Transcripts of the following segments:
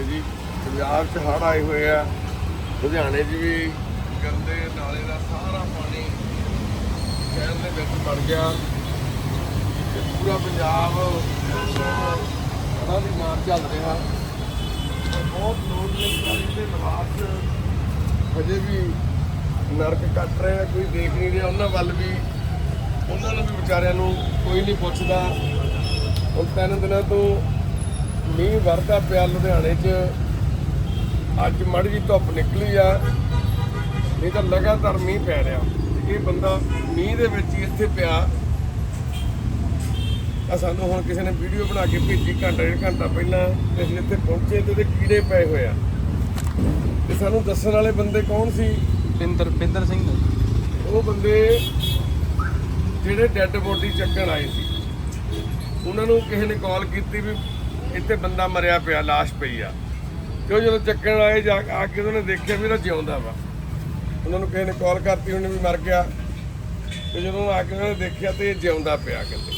ਕਰਦੇ ਜੀ। ਪੰਜਾਬ 'ਚ ਹੜ੍ਹ ਆਏ ਹੋਏ ਆ। ਲੁਧਿਆਣੇ 'ਚ ਵੀ ਗੰਦੇ ਨਾਲੇ ਦਾ ਸਾਰਾ ਪਾਣੀ ਸ਼ਹਿਰ ਦੇ ਵਿੱਚ ਵੜ ਗਿਆ। ਤੇ ਪੂਰਾ ਪੰਜਾਬ ਹੜ੍ਹਾਂ ਦੀ ਮਾਰ ਚੱਲ ਰਿਹਾ। ਬਹੁਤ ਲੋਕ ਨੇ ਪਾਣੀ ਦੇ ਹਾਲਾਤ ਹਜੇ ਵੀ ਨਰਕ ਕੱਟ ਰਹੇ ਆ, ਕੋਈ ਦੇਖ ਨਹੀਂ ਰਿਹਾ। ਉਹਨਾਂ ਵੱਲ ਵੀ, ਉਹਨਾਂ ਨੂੰ ਵੀ ਵਿਚਾਰਿਆਂ ਨੂੰ ਕੋਈ ਨਹੀਂ ਪੁੱਛਦਾ। ਹੁਣ ਤਿੰਨ ਦਿਨਾਂ ਤੋਂ ਮੀਂਹ ਵਰਦਾ ਪਿਆ ਲੁਧਿਆਣੇ 'ਚ। ਅੱਜ ਮੜ ਜੀ ਧੁੱਪ ਨਿਕਲੀ ਆ। ਨਹੀਂ ਤਾਂ ਲਗਾਤਾਰ ਮੀਂਹ ਪੈ ਰਿਹਾ। ਇਹ ਬੰਦਾ ਮੀਂਹ ਦੇ ਵਿੱਚ ਹੀ ਇੱਥੇ ਪਿਆ। ਆ ਸਾਨੂੰ ਹੁਣ ਕਿਸੇ ਨੇ ਵੀਡੀਓ ਬਣਾ ਕੇ ਭੇਜੀ ਘੰਟਾ ਡੇਢ ਘੰਟਾ ਪਹਿਲਾਂ। ਤੇ ਅਸੀਂ ਇੱਥੇ ਪਹੁੰਚੇ ਤੇ ਉਹਦੇ ਕੀੜੇ ਪਏ ਹੋਏ ਆ। ਤੇ ਸਾਨੂੰ ਦੱਸਣ ਵਾਲੇ ਬੰਦੇ ਕੌਣ ਸੀ? ਪਿੰਦਰ ਪਿੰਦਰ ਸਿੰਘ। ਉਹ ਬੰਦੇ ਜਿਹੜੇ ਡੈੱਡ ਬੋਡੀ ਚੱਕਣ ਆਏ ਸੀ। ਉਹਨਾਂ ਨੂੰ ਕਿਸੇ ਨੇ ਕਾਲ ਕੀਤੀ ਵੀ ਇੱਥੇ ਬੰਦਾ ਮਰਿਆ ਪਿਆ, ਲਾਸ਼ ਪਈ ਆ। ਤੇ ਉਹ ਜਦੋਂ ਚੱਕਣ ਆਏ ਜਾ ਆ ਕੇ ਉਹਨੇ ਦੇਖਿਆ ਵੀ ਇਹਦਾ ਜਿਉਂਦਾ ਵਾ। ਉਹਨਾਂ ਨੂੰ ਕਿਸੇ ਨੇ ਕਾਲ ਕਰਤੀ, ਉਹਨੇ ਵੀ ਮਰ ਗਿਆ। ਤੇ ਜਦੋਂ ਆ ਕੇ ਉਹਨੇ ਦੇਖਿਆ ਤੇ ਇਹ ਜਿਉਂਦਾ ਪਿਆ ਕਹਿੰਦੇ।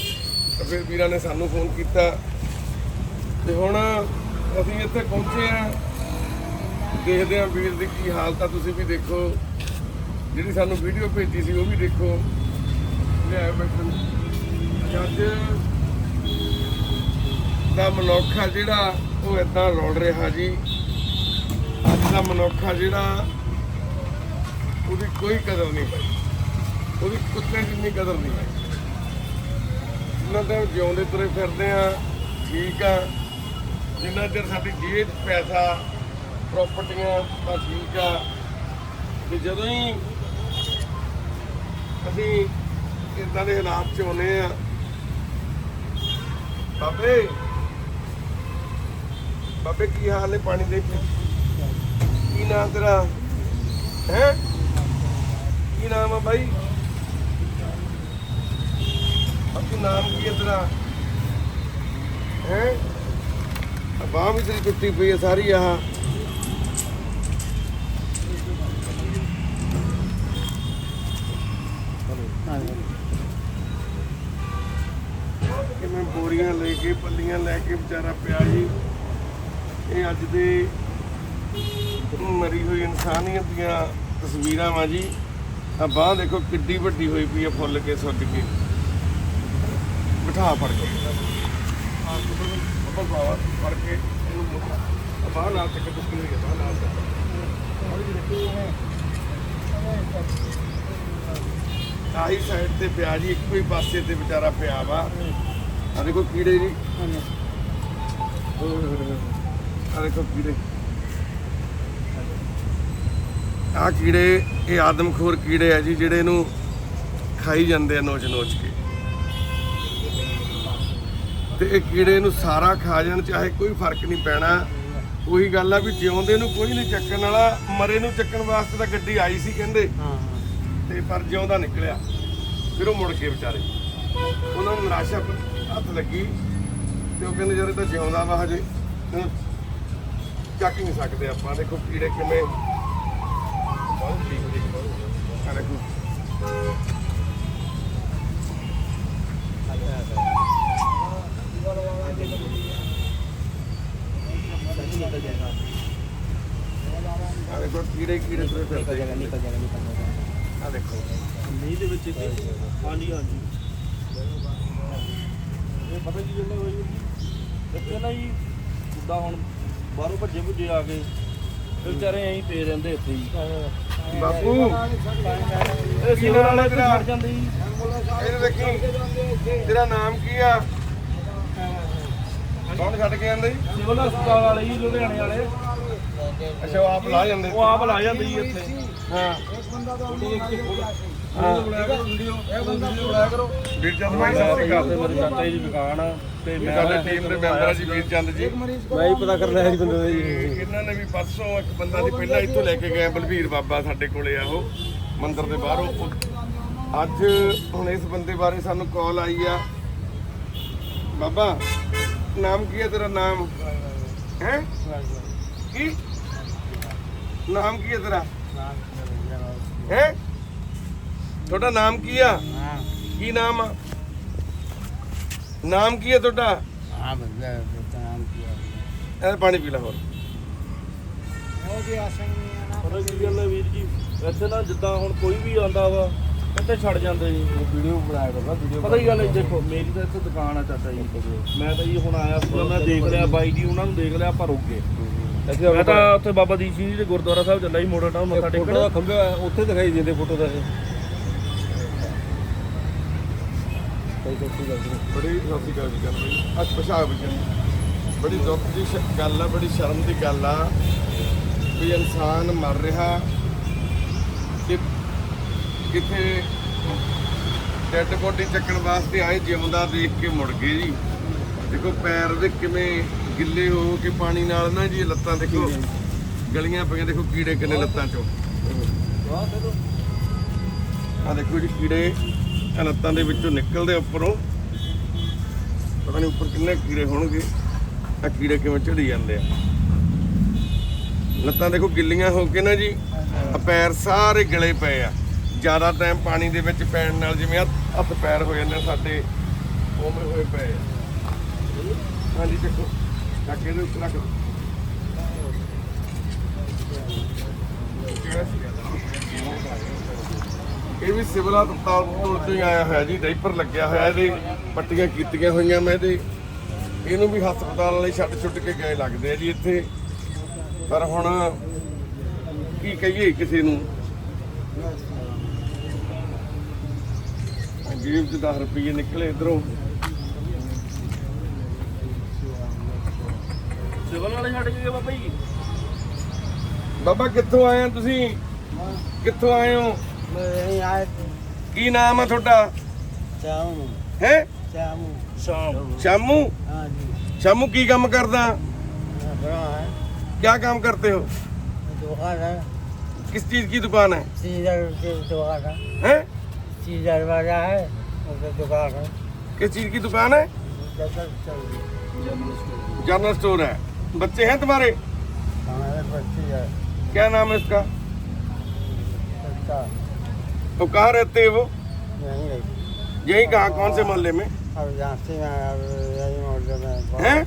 ਤਾਂ ਫਿਰ ਵੀਰਾਂ ਨੇ ਸਾਨੂੰ ਫੋਨ ਕੀਤਾ। ਤੇ ਹੁਣ ਅਸੀਂ ਇੱਥੇ ਪਹੁੰਚੇ ਆ ਦੇਖਦੇ ਆ ਵੀਰ ਦੀ ਕੀ ਹਾਲਤ ਆ। ਤੁਸੀਂ ਵੀ ਦੇਖੋ। ਜਿਹੜੀ ਸਾਨੂੰ ਵੀਡੀਓ ਭੇਜੀ ਸੀ, ਉਹ ਵੀ ਦੇਖੋ। ਲਿਆ ਬੈਠਣ। ਅੱਜ ਦਾ ਮਨੁੱਖ ਆ ਜਿਹੜਾ ਉਹ ਇਦਾਂ ਰੋੜ ਰਿਹਾ ਜੀ। ਅੱਜ ਦਾ ਮਨੁੱਖ ਆ ਜਿਹੜਾ ਉਹਦੀ ਕੋਈ ਕਦਰ ਨਹੀਂ ਪਈ ਉਹਦੀ ਕੁੱਤੇ ਜਿੰਨੀ ਕਦਰ ਨਹੀਂ ਪਈ ਜਿੰਨਾ ਟਾਈਮ ਜਿਉਂਦੇ ਤੁਰੇ ਫਿਰਦੇ ਆ, ਠੀਕ ਆ। ਜਿੰਨਾ ਚਿਰ ਸਾਡੀ ਜੇਬ ਪੈਸਾ, ਪ੍ਰਾਪਰਟੀਆਂ ਤਾਂ ਠੀਕ ਆ। ਤੇ ਜਦੋਂ ਹੀ ਅਸੀਂ ਇਦਾਂ ਦੇ ਹਾਲਾਤ 'ਚ ਆਉਨੇ ਆ, ਬਾਬੇ ਬਾਬੇ, ਕੀ ਹਾਲ ਹੈ ਪਾਣੀ ਦੇ ਕੀ ਨਾਮ ਤੇਰਾ? ਹੈ? ਕੀ ਨਾਮ ਆ ਬਾਈ? ਬਾਕੀ ਨਾਮ ਕੀ ਹੈ ਤੇਰਾ? ਹੈ? ਬਾਹ ਵੀ ਤੇਰੀ ਟੁੱਟੀ ਪਈ ਹੈ ਸਾਰੀ ਆਹ। ਕਿਵੇਂ ਬੋਰੀਆਂ ਲੈ ਕੇ, ਪੱਲੀਆਂ ਲੈ ਕੇ ਵਿਚਾਰਾ ਪਿਆ ਜੀ। ਇਹ ਅੱਜ ਦੇ ਮਰੀ ਹੋਈ ਇਨਸਾਨੀਅਤ ਦੀਆਂ ਤਸਵੀਰਾਂ ਵਾ ਜੀ। ਆ ਬਾਹ ਦੇਖੋ ਕਿੱਡੀ ਵੱਡੀ ਹੋਈ ਪਈ ਆ ਫੁੱਲ ਕੇ ਸੁੱਕ ਕੇ। ਬਿਠਾ ਫੜ ਕੇ। ਆ ਬੱਬਲ ਬਾਵਾ ਫੜ ਕੇ ਇਹਨੂੰ ਆਹ ਬਾਹ ਨਾਲ ਤੱਕ ਦੁੱਕੀ ਹੋਈ ਆ ਬਾਹ ਨਾਲ ਤੱਕ ਆਹੀ ਸਾਈਡ ਤੇ ਪਿਆ ਜੀ ਇੱਕੋ ਹੀ ਪਾਸੇ ਤੇ ਵਿਚਾਰਾ ਪਿਆ ਵਾ। ਆ ਦੇਖੋ ਕੀੜੇ ਜੀ। ਆ ਦੇਖੋ ਕੀੜੇ। ਆ ਕੀੜੇ ਇਹ ਆਦਮਖੋਰ ਕੀੜੇ ਆ ਜੀ ਜਿਹੜੇ ਇਹਨੂੰ ਖਾਈ ਜਾਂਦੇ ਆ ਨੋਚ ਨੋਚ ਕੇ। ਤੇ ਇਹ ਕੀੜੇ ਨੂੰ ਸਾਰਾ ਖਾ ਜਾਣ ਚਾਹੇ ਕੋਈ ਫ਼ਰਕ ਨਹੀਂ ਪੈਣਾ। ਉਹੀ ਗੱਲ ਆ ਵੀ ਜਿਉਂਦੇ ਨੂੰ ਕੋਈ ਨਹੀਂ ਚੱਕਣ ਵਾਲਾ ਮਰੇ ਨੂੰ ਚੱਕਣ ਵਾਸਤੇ ਤਾਂ ਗੱਡੀ ਆਈ ਸੀ ਕਹਿੰਦੇ। ਤੇ ਪਰ ਜਿਉਂਦਾ ਨਿਕਲਿਆ। ਫਿਰ ਉਹ ਮੁੜ ਕੇ ਵਿਚਾਰੇ। ਉਹਨਾਂ ਨੂੰ ਨਿਰਾਸ਼ਾ ਹੱਥ ਲੱਗੀ। ਤੇ ਉਹ ਕਹਿੰਦੇ ਯਾਰ ਇਹ ਤਾਂ ਜਿਉਂਦਾ ਵਾ ਹਜੇ। ਚੱਕ ਨਹੀਂ ਸਕਦੇ ਆਪਾਂ। ਦੇਖੋ ਕੀੜੇ ਕਿਵੇਂ। ਬਹੁਤ ਠੀਕ ਠੀਕ ਆ ਦੇਖੋ। ਆ ਦੇਖੋ ਕੀੜੇ ਕੀੜੇ ਤੁਰੇ ਫਿਰਦੇ। ਆ ਦੇਖੋ। ਮੀਂਹ ਦੇ ਵਿੱਚ ਇੱਥੇ ਹਾਂਜੀ ਹਾਂਜੀ ਇਹ ਪਤਾ ਕੀ ਗੱਲ ਹੋਈ ਜੀ? ਇੱਥੇ ਨਾ ਜੀ ਜਿੱਦਾਂ ਹੁਣ ਬਾਹਰੋਂ ਭੱਜੇ ਭੁੱਜੇ ਆ ਕੇ ਇਹ ਵਿਚਾਰੇ ਐਂ ਪਏ ਰਹਿੰਦੇ ਇੱਥੇ ਜੀ ਬਾਪੂ। ਇਹ ਨਾਮ ਹੈ ਤੇਰਾ? ਛੱਡ ਜਾਂਦੇ ਜੀ। ਇਹ ਦੇਖੀ। ਤੇਰਾ ਨਾਮ ਕੀ ਆ? ਕੌਣ ਛੱਡ ਕੇ ਆਂਦਾ ਜੀ? ਸਿਵਲ ਹਸਪਤਾਲ ਵਾਲੇ ਜੀ ਲੁਧਿਆਣੇ ਵਾਲੇ। ਅੱਛਾ ਉਹ ਆਪ ਲਾ ਜਾਂਦੇ। ਉਹ ਆਪ ਲਾ ਜਾਂਦੇ ਜੀ ਇੱਥੇ। ਹਾਂ। ਵੀਰ ਚੰਦ ਭਾਈ ਸਤਿ ਸ਼੍ਰੀ ਅਕਾਲ ਮੇਰੇ ਚਾਚਾ ਜੀ ਦੀ ਦੁਕਾਨ ਆ ਤੇ ਸਾਡੇ ਟੀਮ ਦੇ ਮੈਂਬਰ ਆ ਜੀ ਵੀਰ ਚੰਦ ਜੀ ਮੈਂ ਹੀ ਪਤਾ ਕਰ ਲਿਆ ਜੀ ਬੰਦੇ ਦਾ ਤੇ ਇਹਨਾਂ ਨੇ ਵੀ ਪਰਸੋਂ ਇੱਕ ਬੰਦਾ ਦੀ ਪਹਿਲਾਂ ਇੱਥੋਂ ਲੈ ਕੇ ਗਏ ਬਲਵੀਰ ਬਾਬਾ ਸਾਡੇ ਕੋਲੇ ਆ ਉਹ ਮੰਦਿਰ ਦੇ ਬਾਹਰੋਂ ਅੱਜ ਹੁਣ ਇਸ ਬੰਦੇ ਬਾਰੇ ਸਾਨੂੰ ਕਾਲ ਆਈ ਆ ਬਾਬਾ, ਨਾਮ ਕੀ ਹੈ ਤੇਰਾ ਨਾਮ? ਹੈ? ਕੀ? ਨਾਮ ਕੀ ਹੈ ਤੇਰਾ? ਹੈ? ਤੁਹਾਡਾ ਨਾਮ ਕੀ ਆ? ਹਾਂ। ਕੀ ਨਾਮ ਆ? ਨਾਮ ਕੀ ਆ ਤੁਹਾਡਾ? ਹਾਂ ਬੰਦਾ ਨਾਮ ਕੀ ਆ? ਇਹ ਪਾਣੀ ਪੀ ਲੈ ਹੋਰ। ਉਹ ਵੀ ਆਸਣ ਪਤਾ ਕੀ ਗੱਲ ਹੈ ਵੀਰ ਜੀ? ਇੱਥੇ ਨਾ ਜਿੱਦਾਂ ਹੁਣ ਕੋਈ ਵੀ ਆਂਦਾ ਵਾ ਇੱਥੇ ਛੱਡ ਜਾਂਦੇ ਜੀ। ਵੀਡੀਓ ਬਣਾਇਆ ਕਰਦਾ ਵੀਡੀਓ ਪਤਾ ਹੀ ਗੱਲ ਹੈ ਦੇਖੋ ਮੇਰੀ ਮੈਂ ਦੇਖ ਲਿਆ ਬਾਈ ਜੀ ਉਹਨਾਂ ਨੂੰ ਦੇਖ ਲਿਆ ਆਪਾਂ ਰੁਕ ਦਿਖਾਈ ਕੋਈ ਕੋਈ ਗੱਲ ਨਹੀਂ ਬੜੀ ਸੌਖੀ ਗੱਲ ਜੀ ਗੱਲ ਅੱਜ ਪਛਾਣ ਬੜੀ ਦੁੱਖ ਦੀ ਸ਼- ਗੱਲ ਆ ਬੜੀ ਸ਼ਰਮ ਦੀ ਗੱਲ ਆ ਵੀ ਇਨਸਾਨ ਮਰ ਰਿਹਾ ਕਿ ਕਿਤੇ ਡੈਡ ਬੋਡੀ ਚੱਕਣ ਵਾਸਤੇ ਆਏ ਜਿਉਂਦਾ ਦੇਖ ਕੇ ਮੁੜ ਗਏ ਜੀ। ਦੇਖੋ ਪੈਰ ਦੇ ਕਿਵੇਂ ਗਿੱਲੇ ਹੋ ਕੇ ਪਾਣੀ ਨਾਲ ਨਾ ਜੀ ਲੱਤਾਂ ਦੇਖੋ ਗਲੀਆਂ ਪਈਆਂ ਦੇਖੋ ਕੀੜੇ ਕਿੰਨੇ ਲੱਤਾਂ ਚੋਂ। ਆ ਦੇਖੋ ਜੀ ਕੀੜੇ ਇਹ ਲੱਤਾਂ ਦੇ ਵਿੱਚੋਂ ਨਿਕਲਦੇ ਉੱਪਰੋਂ। ਪਤਾ ਨਹੀਂ ਉੱਪਰ ਕਿੰਨੇ ਕੀੜੇ ਹੋਣਗੇ ਆ ਕੀੜੇ ਕਿਵੇਂ ਚੜੀ ਜਾਂਦੇ ਆ। ਲੱਤਾਂ ਦੇਖੋ ਗਿੱਲੀਆਂ ਹੋ ਕੇ ਨਾ ਜੀ ਆ ਪੈਰ ਸਾਰੇ ਗਲੇ ਪਏ ਆ। ਜ਼ਿਆਦਾ ਟਾਈਮ ਪਾਣੀ ਦੇ ਵਿੱਚ ਪੈਣ ਨਾਲ ਜਿਵੇਂ ਹੱਥ ਪੈਰ ਹੋ ਜਾਂਦੇ ਆ, ਸਾਡੇ ਉਵੇਂ ਹੋਏ ਪਏ ਆ। ਹਾਂਜੀ, ਦੇਖੋ, ਚੱਕ ਇਹਦੇ ਉੱਤੇ ਰੱਖ ਕਿਹੜਾ ਸੀਗਾ? ਇਹ ਵੀ ਸਿਵਲ ਹਸਪਤਾਲ ਤੋਂ ਹੀ ਆਇਆ ਹੋਇਆ ਜੀ ਡਾਈਪਰ ਲੱਗਿਆ ਹੋਇਆ ਇਹਦੇ ਪੱਟੀਆਂ ਕੀਤੀਆਂ ਹੋਈਆਂ ਮੈਂ ਇਹਦੇ ਇਹਨੂੰ ਵੀ ਹਸਪਤਾਲ ਵਾਲੇ ਛੱਡ ਛੁੱਟ ਕੇ ਗਏ ਲੱਗਦੇ ਆ ਜੀ ਇੱਥੇ। ਪਰ ਹੁਣ ਕੀ ਕਹੀਏ ਕਿਸੇ ਨੂੰ? ਜੇਬ 'ਚ 10 ਰੁਪਏ ਨਿਕਲੇ ਇਧਰੋਂ। ਸਿਵਲ ਵਾਲੇ ਛੱਡ ਗਏ ਬਾਬਾ ਜੀ? ਬਾਬਾ ਕਿੱਥੋਂ ਆਏ ਆ ਤੁਸੀਂ? ਕਿੱਥੋਂ ਆਏ ਹੋ? ਮੈਂ ਯਹੀਂ ਆਇਆ ਕੀ ਨਾਮ ਆ ਤੁਹਾਡਾ ਚਾਹੂੰ ਹੈ ਚਾਹੂੰ ਸ਼ਾਮ ਸ਼ਾਮੂ हाँ जी ਸ਼ਾਮੂ ਕੀ ਕੰਮ ਕਰਦਾ मैं बड़ा है क्या काम करते हो दुकान है किस चीज की दुकान है सीजर की दुकान है हैं सीजर वाला है उसकी दुकान है किस चीज की दुकान है जगह चल रही जनरल स्टोर है बच्चे हैं तुम्हारे हमारे बच्ची है क्या नाम है इसका तो कहाँ रहते हैं वो? यहीं रहते कहाँ? कौन से मोहल्ले में? अब झांसी में अब यही मोहल्ले में हैं?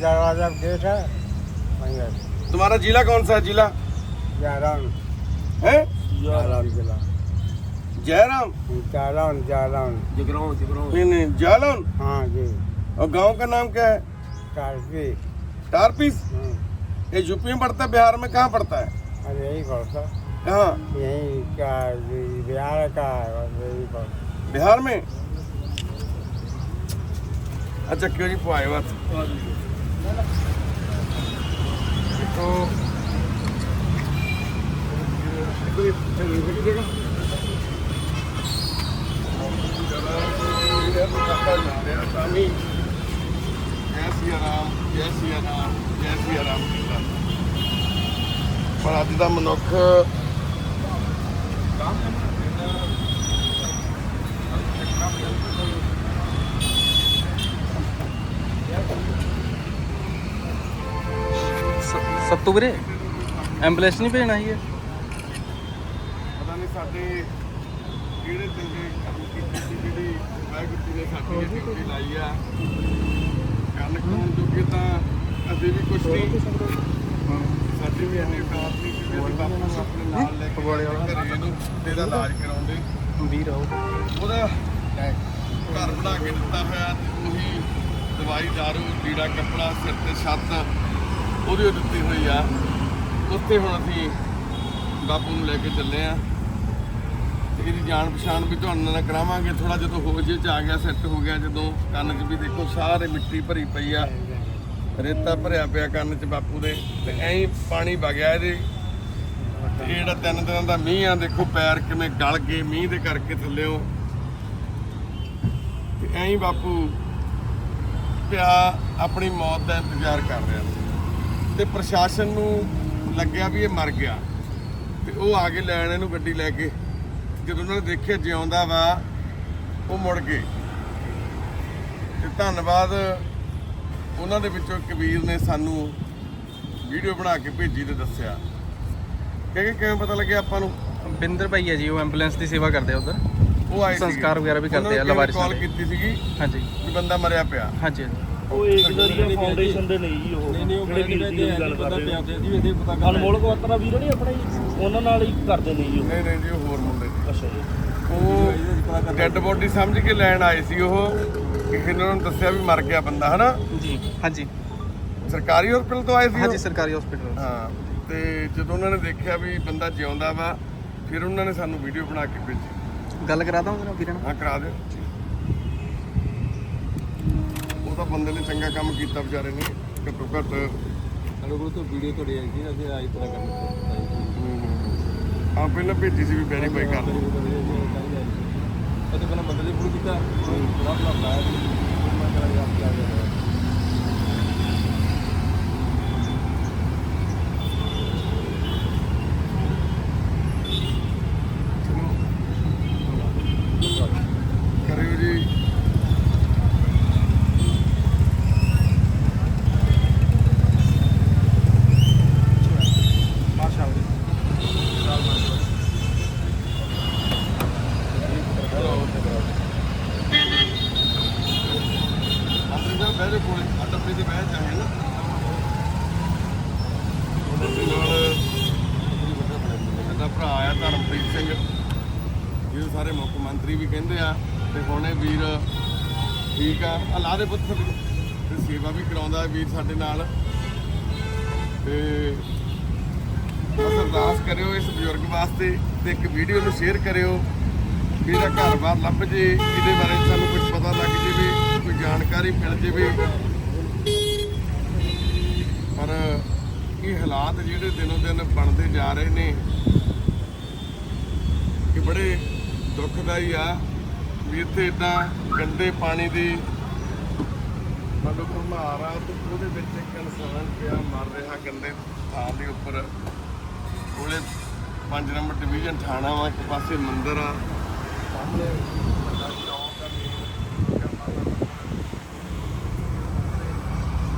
दरवाज़ा गेट है वहीं रहते तुम्हारा जिला कौन सा है? जिला? जयराम। है? जयराम जिला। जयराम? जयराम जयराम। नहीं नहीं हाँ जी। और गाँव का नाम क्या है? टारपी। टारपीस हाँ। ये यूपी में पड़ता है बिहार में कहाँ पड़ता है? अरे यही पड़ता है। यही का बिहार का है बस यही पड़ता बिहार में अच्छा क्यों जी पुआए बात तो ਜੈ ਸਿਆ ਰਾਮ ਜੈ ਸਿਆ ਰਾਮ ਜੈ ਸਿਆ ਰਾਮ ਕੀਤਾ ਪਰ ਅੱਜ ਦਾ ਮਨੁੱਖ ਸਭ ਤੋਂ ਵੀਰੇ ਐਂਬੂਲੈਂਸ ਨਹੀਂ ਭੇਜਣਾ ਸੀ ਇਹ? ਪਤਾ ਨਹੀਂ ਸਾਡੇ ਕਿਹੜੇ ਚੰਗੇ ਕੰਮ ਕੀਤੇ ਸੀ ਜਿਹੜੀ ਵਾਹਿਗੁਰੂ ਨੇ ਸਾਡੀ ਇਹ ਡਿਊਟੀ ਲਾਈ ਆ। ਕੰਨ ਕੋਣ ਜੋਗੇ ਤਾਂ ਅਸੀਂ ਵੀ ਕੁਛ ਨਹੀਂ। ਸਾਡੀ ਵੀ ਇਹਨੇ ਔਕਾਤ ਨਹੀਂ ਕਿ ਵੀ ਅਸੀਂ ਬਾਪੂ ਨੂੰ ਆਪਣੇ ਨਾਲ ਲੈ ਕੇ ਘਰੇ ਇਹਨੂੰ ਤੇ ਦਾ ਇਲਾਜ ਕਰਾਉਂਦੇ। ਵੀਰ ਆਓ ਉਹਦਾ ਘਰ ਬਣਾ ਕੇ ਦਿੱਤਾ ਹੋਇਆ ਤੇ ਉਹੀ ਦਵਾਈ ਦਾਰੂ ਲੀੜਾ ਕੱਪੜਾ ਸਿਰ ਤੇ ਛੱਤ ਉਹਦੀ ਓ ਦਿੱਤੀ ਹੋਈ ਆ। ਉੱਥੇ ਹੁਣ ਅਸੀਂ ਬਾਪੂ ਨੂੰ ਲੈ ਕੇ ਚੱਲੇ ਆ। ਇਹਦੀ ਜਾਣ ਪਛਾਣ ਵੀ ਤੁਹਾਨੂੰ ਨਾਲ ਕਰਾਵਾਂਗੇ। ਥੋੜਾ ਜਦੋਂ ਹੋ ਜੇ ਚ ਆ ਗਿਆ ਸੈੱਟ ਹੋ ਗਿਆ ਜਦੋਂ ਕੰਨ 'ਚ ਵੀ ਦੇਖੋ ਸਾਰੇ ਮਿੱਟੀ ਭਰੀ ਪਈ ਆ। ਰੇਤਾ ਭਰਿਆ ਪਿਆ ਕੰਨ 'ਚ ਬਾਪੂ ਦੇ ਤੇ ਐਂ ਪਾਣੀ ਵਗਿਆ ਇਹਦੇ। ਤੇ ਜਿਹੜਾ ਤਿੰਨ ਦਿਨਾਂ ਦਾ ਮੀਂਹ ਆ, ਦੇਖੋ ਪੈਰ ਕਿਵੇਂ ਗਲ ਗਏ, ਮੀਂਹ ਦੇ ਕਰਕੇ ਥੱਲਿਓ ਤੇ ਐਂ ਬਾਪੂ ਪਿਆ ਆਪਣੀ ਮੌਤ ਦਾ ਇੰਤਜ਼ਾਰ ਕਰ ਰਿਹਾ। ਸੀ ਤੇ ਪ੍ਰਸ਼ਾਸਨ ਨੂੰ ਲੱਗਿਆ ਵੀ ਇਹ ਮਰ ਗਿਆ। ਤੇ ਉਹ ਆ ਕੇ ਲੈਣ ਇਹਨੂੰ ਗੱਡੀ ਲੈ ਕੇ। ਜਦੋਂ ਉਹਨਾਂ ਨੇ ਦੇਖਿਆ ਜਿਉਂਦਾ ਵਾ, ਉਹ ਮੁੜ ਗਏ। ਤੇ ਧੰਨਵਾਦ ਉਹਨਾਂ ਦੇ ਵਿੱਚੋਂ ਕਬੀਰ ਨੇ ਸਾਨੂੰ ਵੀਡੀਓ ਬਣਾ ਕੇ ਭੇਜੀ ਤੇ ਦੱਸਿਆ। ਕਿ ਕਿਵੇਂ ਪਤਾ ਲੱਗਿਆ ਆਪਾਂ ਨੂੰ? ਬਿੰਦਰ ਭਾਈ ਹੈ ਜੀ ਉਹ ਐਂਬੂਲੈਂਸ ਦੀ ਸੇਵਾ ਕਰਦੇ ਆ ਉਧਰ। ਉਹ ਆਏ ਸੀਗੇ। ਸੰਸਕਾਰ ਵਗੈਰਾ ਵੀ ਕਰਦੇ ਆ, ਉਹਨਾਂ ਨੂੰ ਲਵਾਰਿਸਾਂ ਕਾਲ ਦੇ। ਕੀਤੀ ਸੀਗੀ? ਹਾਂਜੀ। ਵੀ ਬੰਦਾ ਮਰਿਆ ਪਿਆ। ਹਾਂਜੀ ਹਾਂਜੀ। ਉਹ ਏਕਦਰੀਆ ਫਾਊਂਡੇਸ਼ਨ ਦੇ ਨਹੀਂ ਜੀ ਉਹ। ਜਿਹੜੇ ਵੀਰ ਜੀ ਦੀ ਗੱਲ ਕਰ ਰਹੇ ਹੋ। ਅਨਮੋਲ ਕਵਤਰਾ ਵੀਰ ਨਹੀਂ ਆਪਣਾ ਜੀ? ਉਹਨਾਂ ਨਾਲ ਹੀ ਕਰਦੇ ਨੇ ਜੀ ਉਹ। ਨਹੀਂ ਨਹੀਂ ਜੀ ਉਹ ਹੋਰ ਮੁੰਡੇ। ਨੇ ਅੱਛਾ ਜੀ। ਉਹ ਡੈੱਡ ਬੋਡੀ ਸਮਝ ਕੇ ਲੈਣ ਆਏ ਸੀ ਉਹ। ਕਿਸੇ ਨੇ ਦੱਸਿਆ ਵੀ ਮਰ ਗਿਆ ਬੰਦਾ ਹਨਾ? ਜੀ। ਹਾਂਜੀ। ਸਰਕਾਰੀ ਹਸਪਤਾਲ ਤੋਂ ਆਏ ਸੀ ਉਹ? ਹਾਂਜੀ ਸਰਕਾਰੀ ਹਸਪੀਟਲ ਹਾਂ ਤੇ ਜਦੋਂ ਉਹਨਾਂ ਨੇ ਦੇਖਿਆ ਵੀ ਬੰਦਾ ਜਿਉਂਦਾ ਵਾ ਫਿਰ ਉਹਨਾਂ ਨੇ ਸਾਨੂੰ ਵੀਡੀਓ ਬਣਾ ਕੇ ਭੇਜੀ। ਗੱਲ ਕਰਾ ਦਾਂ ਉਹਦੇ ਨਾਲ ਵੀਰਾਂ ਨਾਲ ਹਾਂ ਕਰਾ ਦਿਓ। ਉਹ ਤਾਂ ਬੰਦੇ ਨੇ ਚੰਗਾ ਕੰਮ ਕੀਤਾ ਵਿਚਾਰੇ ਨੇ ਘੱਟੋ ਘੱਟ। ਸਾਡੇ ਕੋਲ ਤਾਂ ਵੀਡੀਓ ਤੁਹਾਡੀ ਆਈ ਸੀ ਅਸੀਂ ਆਈ ਤਰ੍ਹਾਂ ਕੰਮ ਆ ਪਹਿਲਾਂ ਭੇਜੀ ਸੀ ਵੀ ਵੈਰੀਫਾਈ ਕਰ ਲਓ। ਪਹਿਲਾਂ ਬੰਦੇ ਨੇ ਫੋਨ ਕੀਤਾ ਰੱਬ ਨਾਲ ਲਾਇਆ ਮੈਂ ਕਰਾਂ ਯਾਰ ਕੀ ਆ ਗਿਆ ਕਰਿਓ ਜੀ ਆਪਣੇ ਨਾਲ ਬਹਿ ਜਾ ਕੋਲੇ ਅੱਡ ਤੇ ਬਹਿ ਜਾਏ ਨਾ ਉਹਨਾਂ ਦੇ ਨਾਲ ਸਾਡਾ ਭਰਾ ਆ ਧਰਮਪ੍ਰੀਤ ਸਿੰਘ ਜਿਹਨੂੰ ਸਾਰੇ ਮੁੱਖ ਮੰਤਰੀ ਵੀ ਕਹਿੰਦੇ ਆ, ਤੇ ਹੁਣੇ ਵੀਰ ਠੀਕ ਆ ਅੱਲਾ ਦੇ ਪੁੱਤ ਤੇ ਸੇਵਾ ਵੀ ਕਰਾਉਂਦਾ ਵੀਰ ਸਾਡੇ ਨਾਲ। ਤੇ ਬਸ ਅਰਦਾਸ ਕਰਿਓ ਇਸ ਬਜ਼ੁਰਗ ਵਾਸਤੇ ਤੇ ਇੱਕ ਵੀਡੀਓ ਨੂੰ ਸ਼ੇਅਰ ਕਰਿਓ। ਵੀ ਇਹਦਾ ਘਰ-ਬਾਰ ਲੱਭ ਜੇ, ਇਹਦੇ ਬਾਰੇ ਸਾਨੂੰ ਕੁਝ ਪਤਾ ਲੱਗ ਜਾਵੇ, ਕੋਈ ਜਾਣਕਾਰੀ ਮਿਲ ਜਾਵੇ। ਪਰ ਇਹ ਹਾਲਾਤ ਜਿਹੜੇ ਦਿਨੋਂ ਦਿਨ ਬਣਦੇ ਜਾ ਰਹੇ ਨੇ ਕਿ ਬੜੇ ਦੁੱਖਦਾਈ ਆ ਵੀ ਇੱਥੇ ਇਦਾਂ ਗੰਦੇ ਪਾਣੀ ਦੀ ਮਤਲਬ ਘੁਮਾਰ ਆ ਤੇ ਉਹਦੇ ਵਿੱਚ ਇੱਕ ਇਨਸਾਨ ਪਿਆ, ਮਰ ਰਿਹਾ ਗੰਦੇ ਥਾਂ ਦੇ ਉੱਪਰ। ਕੋਲੇ 5 ਨੰਬਰ ਡਿਵੀਜ਼ਨ ਥਾਣਾ ਵਾ, ਇੱਕ ਪਾਸੇ ਮੰਦਿਰ ਆ। ਸਾਹਮਣੇ ਵੱਡਾ ਚੌਕ ਆ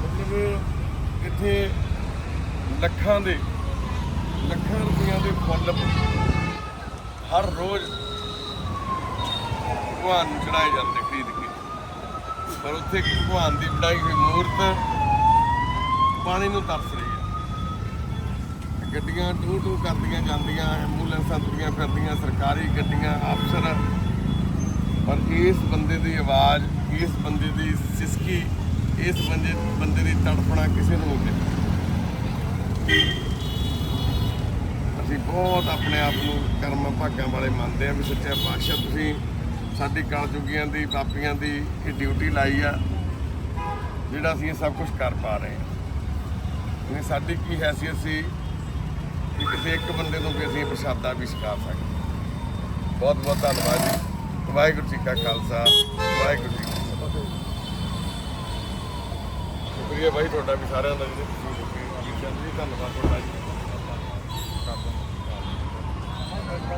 ਮਤਲਬ ਇੱਥੇ ਲੱਖਾਂ ਦੇ, ਲੱਖਾਂ ਰੁਪਈਆਂ ਦੇ ਫੁੱਲ ਹਰ ਰੋਜ਼ ਭਗਵਾਨ ਨੂੰ ਚੜਾਏ ਜਾਂਦੇ ਖਰੀਦ ਕੇ। ਪਰ ਉੱਥੇ ਇੱਕ ਭਗਵਾਨ ਦੀ ਬਣਾਈ ਹੋਈ ਮੂਰਤ ਪਾਣੀ ਨੂੰ ਤਰਸ ਰਹੀ ਹੈ। ਗੱਡੀਆਂ ਟੂ ਟੂ ਕਰਦੀਆਂ ਜਾਂਦੀਆਂ, ਐਂਬੂਲੈਂਸਾਂ ਤੁਰੀਆਂ ਫਿਰਦੀਆਂ, ਸਰਕਾਰੀ ਗੱਡੀਆਂ, ਅਫਸਰ। ਪਰ ਇਸ ਬੰਦੇ ਦੀ ਆਵਾਜ਼, ਇਸ ਬੰਦੇ ਦੀ ਸਿਸਕੀ, ਇਸ ਬੰਦੇ ਬੰਦੇ ਦੀ ਤੜਫਣਾ ਕਿਸੇ ਨੂੰ ਨਹੀਂ ਅਸੀਂ ਬਹੁਤ ਆਪਣੇ ਆਪ ਨੂੰ ਕਰਮ ਭਾਗਾਂ ਵਾਲੇ ਮੰਨਦੇ ਆ ਵੀ ਸੱਚੇ ਪਾਤਸ਼ਾਹ ਤੁਸੀਂ ਸਾਡੀ ਕਲਯੁਗੀਆਂ ਦੀ, ਪਾਪੀਆਂ ਦੀ ਇਹ ਡਿਊਟੀ ਲਾਈ ਆ, ਜਿਹੜਾ ਅਸੀਂ ਇਹ ਸਭ ਕੁਝ ਕਰ ਪਾ ਰਹੇ ਹਾਂ। ਨਹੀਂ, ਸਾਡੀ ਕੀ ਹੈਸੀਅਤ ਸੀ ਕਿ ਕਿਸੇ ਇੱਕ ਬੰਦੇ ਤੋਂ ਵੀ ਅਸੀਂ ਪ੍ਰਸ਼ਾਦਾ ਵੀ ਛਕਾ ਸਕਦੇ ਬਹੁਤ ਬਹੁਤ ਧੰਨਵਾਦ ਜੀ। ਵਾਹਿਗੁਰੂ ਜੀ ਕਾ ਖਾਲਸਾ, ਵਾਹਿਗੁਰੂ ਜੀ ਕੀ ਫਤਿਹ। ਸ਼ੁਕਰੀਆ ਭਾਈ ਤੁਹਾਡਾ ਵੀ ਸਾਰਿਆਂ ਦਾ ਜੀ। ਜੀ, ਧੰਨਵਾਦ ਤੁਹਾਡਾ ਜੀ।